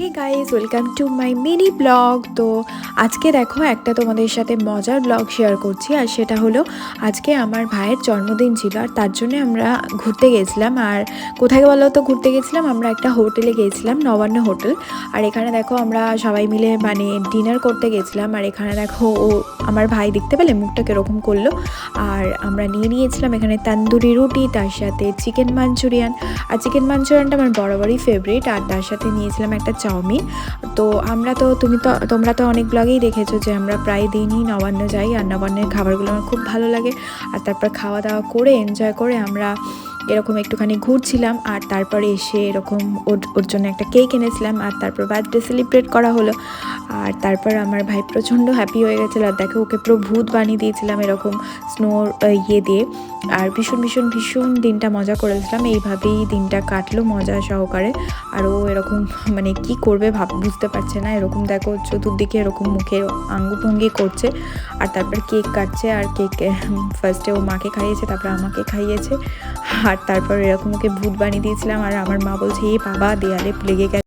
Hey guys welcome to my mini vlog তো আজকে দেখো, একটা তোমাদের সাথে মজার ব্লগ শেয়ার করছি, আর সেটা হলো আজকে আমার ভাইয়ের জন্মদিন ছিল, আর তার জন্য আমরা ঘুরতে গেছিলাম। আর কোথায় বলো তো, ঘুরতে গেছিলাম, আমরা একটা হোটেলে গিয়েছিলাম নবান্ন হোটেল আর এখানে দেখো, আমরা সবাই মিলে মানে ডিনার করতে গেছিলাম, আর এখানে দেখো, ও আমার ভাই দেখতে পেলে, মুখটা কীরকম করল। আর আমরা নিয়ে নিয়েছিলাম এখানে তান্দুরি রুটি, তার সাথে চিকেন মাঞ্চুরিয়ান আর চিকেন মাঞ্চুরিয়ানটা আমার বরাবরই ফেভারিট আর তার সাথে নিয়েছিলাম একটা চাউমিন। তো আমরা তো, তুমি তো, তোমরা তো অনেক ব্লগেই দেখেছ যে আমরা প্রায় দিনই নবান্ন যাই। আর নবান্নের খাবারগুলো আমার খুব ভালো লাগে। আর তারপর খাওয়া দাওয়া করে এনজয় করে আমরা এরকম একটুখানি ঘুরছিলাম। আর তারপরে এসে এরকম ওর ওর জন্য একটা কেক এনেছিলাম। আর তারপর বার্থডে সেলিব্রেট করা হলো। আর তারপর আমার ভাই প্রচণ্ড হ্যাপি হয়ে গেছিল আর দেখো ওকে পুরো ভূত বানিয়ে দিয়েছিলাম এরকম স্নোর ইয়ে দিয়ে। আর ভীষণ ভীষণ ভীষণ দিনটা মজা করেছিলাম এইভাবেই দিনটা কাটলো মজা সহকারে। আর ও এরকম মানে কি করবে ভাব, বুঝতে পারছে না। এরকম দেখো চতুর্দিকে এরকম মুখে আঙ্গুভঙ্গি করছে। আর তারপর কেক কাটছে আর কেক ফার্স্টে ও মাকে খাইয়েছে, তারপর আমাকে খাইয়েছে। আর তারপর এরকম ওকে ভূত বানিয়ে দিয়েছিলাম। আর আমার মা বলছে এই বাবা, দেয়ালে লেগে গেছে।